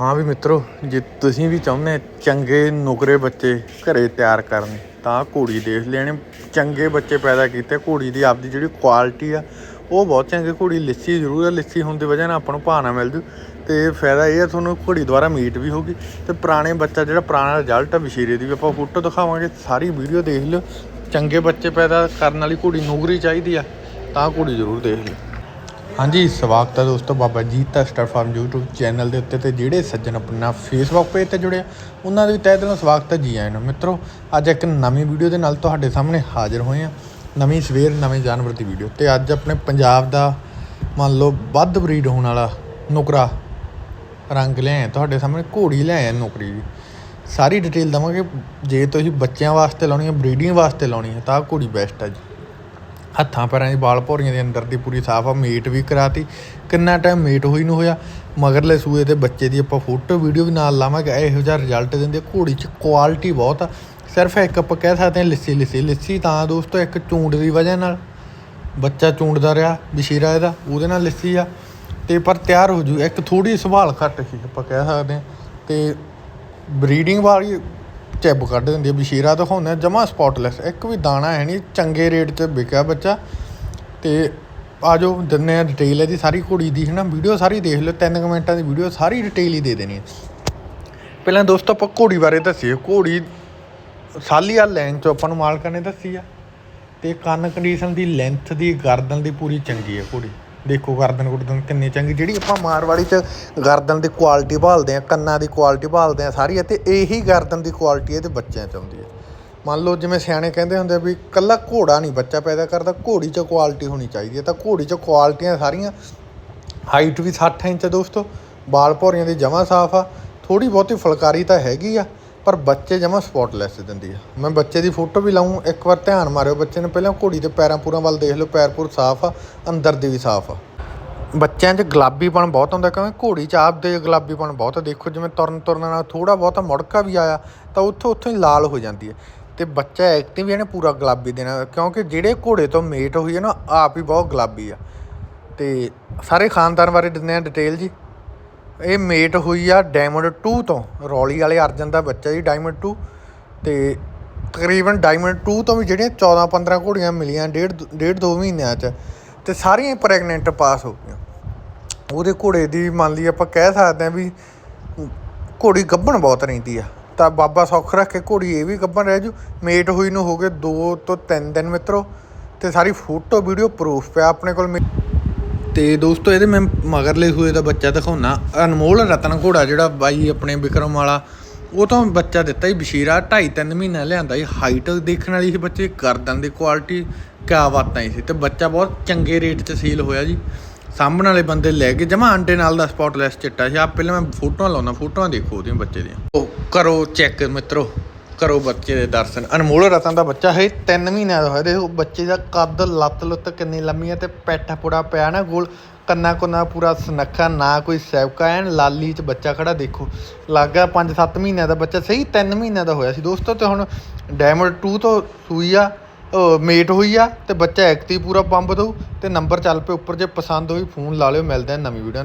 ਹਾਂ ਵੀ ਮਿੱਤਰੋ, ਜੇ ਤੁਸੀਂ ਵੀ ਚਾਹੁੰਦੇ ਚੰਗੇ ਨੁਕਰੇ ਬੱਚੇ ਘਰੇ ਤਿਆਰ ਕਰਨ, ਤਾਂ ਘੋੜੀ ਦੇਖ ਲੈਣੇ। ਚੰਗੇ ਬੱਚੇ ਪੈਦਾ ਕੀਤੇ, ਘੋੜੀ ਦੀ ਆਪਦੀ ਜਿਹੜੀ ਕੁਆਲਿਟੀ ਆ, ਉਹ ਬਹੁਤ ਚੰਗੀ। ਘੋੜੀ ਲਿੱਸੀ ਜ਼ਰੂਰ ਹੈ ਲਿੱਸੀ ਹੋਣ ਦੀ ਵਜ੍ਹਾ ਨਾਲ ਆਪਾਂ ਨੂੰ ਭਾਅ ਮਿਲ ਜੂ। ਤੇ ਫਾਇਦਾ ਇਹ ਹੈ ਤੁਹਾਨੂੰ ਘੋੜੀ ਦੁਆਰਾ ਮੀਟ ਵੀ ਹੋਗੀ ਤੇ ਪੁਰਾਣੇ ਬੱਚਾ, ਜਿਹੜਾ ਪੁਰਾਣਾ ਰਿਜ਼ਲਟ ਆ, ਵਸ਼ੀਰੇ ਦੀ ਵੀ ਆਪਾਂ ਫੋਟੋ ਦਿਖਾਵਾਂਗੇ, ਸਾਰੀ ਵੀਡੀਓ ਦੇਖ ਲਿਓ। ਚੰਗੇ ਬੱਚੇ ਪੈਦਾ ਕਰਨ ਵਾਲੀ ਘੋੜੀ ਨੁਗਰੀ ਚਾਹੀਦੀ ਆ, ਤਾਂ ਘੋੜੀ ਜ਼ਰੂਰ ਦੇਖ ਲਿਓ। ਹਾਂਜੀ ਸਵਾਗਤ ਹੈ ਦੋਸਤੋ Baba Jeeta star farm YouTube channel ਦੇ ਉੱਤੇ ਤੇ ਜਿਹੜੇ ਸੱਜਣ ਆਪਣਾ Facebook ਪੇਜ ਤੇ ਜੁੜੇ ਆ, ਉਹਨਾਂ ਦੇ ਵੀ ਤਹਿ ਦਿਲੋਂ ਸਵਾਗਤ ਹੈ ਜੀ ਆਇਆਂ ਨੂੰ। ਮਿੱਤਰੋ ਅੱਜ ਇੱਕ ਨਵੀਂ ਵੀਡੀਓ ਦੇ ਨਾਲ ਤੁਹਾਡੇ ਸਾਹਮਣੇ ਹਾਜ਼ਰ ਹੋਏ ਆ ਨਵੀਂ ਸਵੇਰ ਨਵੇਂ ਜਾਨਵਰ ਦੀ ਵੀਡੀਓ ਤੇ ਅੱਜ ਆਪਣੇ ਪੰਜਾਬ ਦਾ ਮੰਨ ਲਓ ਵੱਧ ਬਰੀਡ ਹੋਣ ਵਾਲਾ ਨੁਕਰਾ ਰੰਗ ਲਿਆਏ ਤੁਹਾਡੇ ਸਾਹਮਣੇ ਘੋੜੀ ਲਿਆਏ ਨੁਕਰੀ ਦੀ। ਸਾਰੀ ਡਿਟੇਲ ਦਵਾਂਗੇ ਜੇ ਤੁਸੀਂ ਬੱਚਿਆਂ ਵਾਸਤੇ ਲਾਉਣੀ ਹੈ ਬਰੀਡਿੰਗ ਵਾਸਤੇ ਲਾਉਣੀ ਹੈ ਤਾਂ ਘੋੜੀ ਬੈਸਟ ਹੈ ਜੀ। ਹੱਥਾਂ ਪੈਰਾਂ ਦੀ ਵਾਲ ਭੌਰੀਆਂ ਦੇ ਅੰਦਰ ਦੀ ਪੂਰੀ ਸਾਫ਼ ਆ, ਮੀਟ ਵੀ ਕਰਾਤੀ। ਕਿੰਨਾ ਟਾਈਮ ਮੀਟ ਹੋਈ ਨੂੰ ਹੋਇਆ। ਮਗਰਲੇ ਸੂਏ ਦੇ ਬੱਚੇ ਦੀ ਆਪਾਂ ਫੋਟੋ, ਵੀਡੀਓ ਵੀ ਨਾਲ ਲਾਵਾਂਗੇ। ਇਹੋ ਜਿਹਾ ਰਿਜ਼ਲਟ ਦਿੰਦੇ ਘੋੜੀ 'ਚ ਕੁਆਲਿਟੀ ਬਹੁਤ ਆ। ਸਿਰਫ ਇੱਕ ਆਪਾਂ ਕਹਿ ਸਕਦੇ ਹਾਂ ਲਿੱਸੀ ਲਿੱਸੀ ਲਿੱਸੀ ਤਾਂ ਦੋਸਤੋ ਇੱਕ ਚੂੰਡ ਦੀ ਵਜ੍ਹਾ ਨਾਲ। ਬੱਚਾ ਚੂੰਡਦਾ ਰਿਹਾ, ਬਸ਼ੀਰਾ ਇਹਦਾ, ਉਹਦੇ ਨਾਲ ਲਿੱਸੀ ਆ। ਤੇ ਪਰ ਤਿਆਰ ਹੋ ਜੂ। ਇੱਕ ਥੋੜੀ ਸੰਭਾਲ ਘੱਟ ਸੀ, ਆਪਾਂ ਕਹਿ ਸਕਦੇ ਹਾਂ। ਤੇ ਬਰੀਡਿੰਗ ਵਾਲੀ ਚੈਬ ਕੱਢ ਦਿੰਦੀ ਆ ਬਸ਼ੀਰਾ ਦਿਖਾਉਂਦੇ ਆ, ਜਮਾ ਸਪੌਟਲੈਸ ਇੱਕ ਵੀ ਦਾਣਾ ਹੈ ਨਹੀਂ, ਚੰਗੇ ਰੇਟ 'ਚ ਵਿਕਿਆ ਬੱਚਾ। ਤੇ ਆਜੋ, ਦਿੰਨੇ ਆ ਡਿਟੇਲ ਇਹਦੀ, ਸਾਰੀ ਘੋੜੀ ਦੀ ਹੈ ਨਾ ਵੀਡੀਓ ਸਾਰੀ ਦੇਖ ਲਿਓ, ਤਿੰਨ ਕੁ ਮਿੰਟਾਂ ਦੀ ਵੀਡੀਓ ਸਾਰੀ ਡਿਟੇਲ ਹੀ ਦੇ ਦੇਣੀ ਪਹਿਲਾਂ ਦੋਸਤੋ, ਆਪਾਂ ਘੋੜੀ ਬਾਰੇ ਦੱਸੀਏ, ਘੋੜੀ ਸਾਲੀਆ ਲੈਣ ਚੋਂ ਆਪਾਂ ਨੂੰ ਮਾਲਕਾਂ ਨੇ ਦੱਸੀ ਆ। ਤੇ ਕੰਨ ਕੰਡੀਸ਼ਨ ਦੀ ਲੈਂਥ ਦੀ, ਗਰਦਨ ਦੀ ਪੂਰੀ ਚੰਗੀ ਹੈ ਘੋੜੀ। ਦੇਖੋ ਗਰਦਨ ਗੁਰਦਨ ਕਿੰਨੀ ਚੰਗੀ, ਜਿਹੜੀ ਆਪਾਂ ਮਾਰਵਾੜੀ ਚ ਗਰਦਨ ਦੀ ਕੁਆਲਿਟੀ ਭਾਲਦੇ ਆ ਕੰਨਾਂ ਦੀ ਕੁਆਲਿਟੀ ਭਾਲਦੇ ਆ ਸਾਰੀ, ਅਤੇ ਇਹੀ ਗਰਦਨ ਦੀ ਕੁਆਲਿਟੀ ਇਹਦੇ ਬੱਚਿਆਂ ਚ ਆਉਂਦੀ ਹੈ। ਮੰਨ ਲਓ ਜਿਵੇਂ ਸਿਆਣੇ ਕਹਿੰਦੇ ਹੁੰਦੇ ਵੀ ਕੱਲਾ ਘੋੜਾ ਨਹੀਂ ਬੱਚਾ ਪੈਦਾ ਕਰਦਾ, ਘੋੜੀ ਚ ਕੁਆਲਿਟੀ ਹੋਣੀ ਚਾਹੀਦੀ ਹੈ। ਤਾਂ ਘੋੜੀ ਚ ਕੁਆਲਿਟੀਆਂ ਸਾਰੀਆਂ ਹਾਈਟ ਵੀ 60 ਇੰਚ ਹੈ ਦੋਸਤੋ, ਬਾਲ ਭੌਰੀਆਂ ਦੀ ਜਮਾ ਸਾਫ਼ ਆ ਥੋੜੀ ਬਹੁਤੀ ਫੁਲਕਾਰੀ ਤਾਂ ਹੈਗੀ ਆ ਪਰ ਬੱਚੇ ਜਮਾ ਸਪੌਟਲੈਸ ਦਿੰਦੀ ਆ। ਮੈਂ ਬੱਚੇ ਦੀ ਫੋਟੋ ਵੀ ਲਾਉਂ ਇੱਕ ਵਾਰ ਧਿਆਨ ਮਾਰਿਓ ਬੱਚੇ ਨੂੰ, ਪਹਿਲਾਂ ਘੋੜੀ ਦੇ ਪੈਰਾਂ ਪੂਰਾਂ ਵੱਲ ਦੇਖ ਲਓ, ਪੈਰ ਪੂਰ ਸਾਫ਼ ਆ, ਅੰਦਰ ਦੀ ਵੀ ਸਾਫ਼ ਆ। ਬੱਚਿਆਂ 'ਚ ਗੁਲਾਬੀਪਣ ਬਹੁਤ ਹੁੰਦਾ, ਕਿਉਂਕਿ ਘੋੜੀ 'ਚ ਆਪਦੇ ਗੁਲਾਬੀਪਣ ਬਹੁਤ ਆ। ਦੇਖੋ ਜਿਵੇਂ ਤੁਰਨ ਤੁਰਨ ਨਾਲ ਥੋੜਾ ਬਹੁਤਾ ਮੁੜਕਾ ਵੀ ਆਇਆ, ਤਾਂ ਉੱਥੋਂ ਉੱਥੋਂ ਹੀ ਲਾਲ ਹੋ ਜਾਂਦੀ ਹੈ ਤੇ ਬੱਚਾ ਐਕਟਿਵ ਇਹਨੇ ਪੂਰਾ ਗੁਲਾਬੀ ਦੇਣਾ, ਕਿਉਂਕਿ ਜਿਹੜੇ ਘੋੜੇ ਤੋਂ ਮੇਟ ਹੋਈ ਹੈ ਨਾ, ਆਪ ਹੀ ਬਹੁਤ ਗੁਲਾਬੀ ਆ। ਤੇ ਸਾਰੇ ਖਾਨਦਾਨ ਬਾਰੇ ਦਿੰਦੇ ਆ ਡਿਟੇਲ ਜੀ। ਇਹ ਮੇਟ ਹੋਈ ਆ ਡਾਇਮੰਡ 2 ਤੋਂ। ਰੌਲੀ ਵਾਲੇ ਅਰਜਨ ਦਾ ਬੱਚਾ ਜੀ ਡਾਇਮੰਡ 2 ਤੇ ਤਕਰੀਬਨ ਡਾਇਮੰਡ 2 ਤੋਂ ਵੀ ਜਿਹੜੀਆਂ 14 15 ਘੋੜੀਆਂ ਮਿਲੀਆਂ ਡੇਢ ਡੇਢ ਦੋ ਮਹੀਨਿਆਂ 'ਚ, ਤੇ ਸਾਰੀਆਂ ਪ੍ਰੈਗਨੈਂਟ ਪਾਸ ਹੋ ਗਈਆਂ। ਉਹਦੇ ਘੋੜੇ ਦੀ ਮੰਨ ਲਈ ਆਪਾਂ ਕਹਿ ਸਕਦੇ ਆ ਵੀ ਘੋੜੀ ਗੱਭਣ ਬਹੁਤ ਰਹਿੰਦੀ ਆ। ਤਾਂ ਬਾਬਾ ਸੌਖ ਰੱਖ ਕੇ ਘੋੜੀ ਇਹ ਵੀ ਗੱਭਣ ਰਹਿ ਜੂ। ਮੇਟ ਹੋਈ ਨੂੰ ਹੋ ਗਏ 2 ਤੋਂ 3 ਦਿਨ ਮਿੱਤਰੋ, ਤੇ ਸਾਰੀ ਫੋਟੋ ਵੀਡੀਓ ਪ੍ਰੂਫ ਪਿਆ ਆਪਣੇ ਕੋਲ। ਮੇ- ਤੇ ਦੋਸਤੋ, ਇਹਦੇ ਮੈਂ ਮਗਰਲੇ ਹੋਏ ਦਾ ਬੱਚਾ ਦਿਖਾਉਣਾ ਅਨਮੋਲ ਰਤਨ ਘੋੜਾ ਜਿਹੜਾ ਬਾਈ ਆਪਣੇ ਵਿਕਰਮ ਵਾਲਾ, ਉਹ ਤੋਂ ਬੱਚਾ ਦਿੱਤਾ ਸੀ ਬਸ਼ੀਰਾ। 2.5 3 ਮਹੀਨਾ ਲਿਆਂਦਾ ਸੀ। ਹਾਈਟ ਦੇਖਣ ਵਾਲੀ ਸੀ ਬੱਚੇ, ਗਰਦਨ ਦੀ ਕੁਆਲਿਟੀ ਕਿਆ ਬਾਤਾਂ ਹੀ ਸੀ। ਤੇ ਬੱਚਾ ਬਹੁਤ ਚੰਗੇ ਰੇਟ 'ਚ ਸੇਲ ਹੋਇਆ ਜੀ। ਸਾਹਮਣ ਵਾਲੇ ਬੰਦੇ ਲੈ ਕੇ ਜਮਾ ਅੰਡੇ ਨਾਲ ਦਾ ਸਪੌਟਲੈਸ ਚਿੱਟਾ ਸੀ। ਆ ਪਹਿਲਾਂ ਮੈਂ ਫੋਟੋਆਂ ਲਾਉਣਾ ਫੋਟੋਆਂ ਦੇਖੋ ਉਹਦੀਆਂ ਬੱਚੇ ਦੀਆਂ। ਉਹ ਕਰੋ ਚੈੱਕ ਮਿੱਤਰੋ। ਕਰੋ ਬੱਚੇ ਦੇ ਦਰਸ਼ਨ। ਅਨਮੋਲ ਰਤਨ ਦਾ ਬੱਚਾ ਹੈ 3 ਮਹੀਨਿਆਂ ਦਾ ਹੋਇਆ, ਦੇਖੋ ਬੱਚੇ ਦਾ ਕੱਦ ਲੱਤ ਲੁੱਤ ਕਿੰਨੀ ਲੰਮੀ ਹੈ ਤੇ ਪੈਠਾ ਪੁੜਾ ਪਿਆ ਨਾ ਗੋਲ, ਕੰਨਾ ਕੁੰਨਾ ਪੂਰਾ ਸਨੱਖਾ, ਨਾ ਕੋਈ ਸੈਵਕਾ ਐਨ, ਲਾਲੀ ਚ ਬੱਚਾ ਖੜਾ ਦੇਖੋ। ਲੱਗਾ 5-7 ਮਹੀਨਿਆਂ ਦਾ ਬੱਚਾ, ਸਹੀ 3 ਮਹੀਨਿਆਂ ਦਾ ਹੋਇਆ ਸੀ। ਦੋਸਤੋ, ਤੇ ਹੁਣ ਡਾਇਮੰਡ 2 ਤੋਂ ਸੂਈ ਆ ਮੇਟ ਹੋਈ ਆ ਤੇ ਬੱਚਾ ਐਕਟਿਵ ਪੂਰਾ ਪੰਪ ਦਊ ਤੇ ਨੰਬਰ ਚੱਲ ਪਏ ਉੱਪਰ, ਜੇ ਪਸੰਦ ਹੋਈ ਫੋਨ ਲਾ ਲਿਓ, ਮਿਲਦੇ ਆ ਨਵੀਂ ਵੀਡੀਓ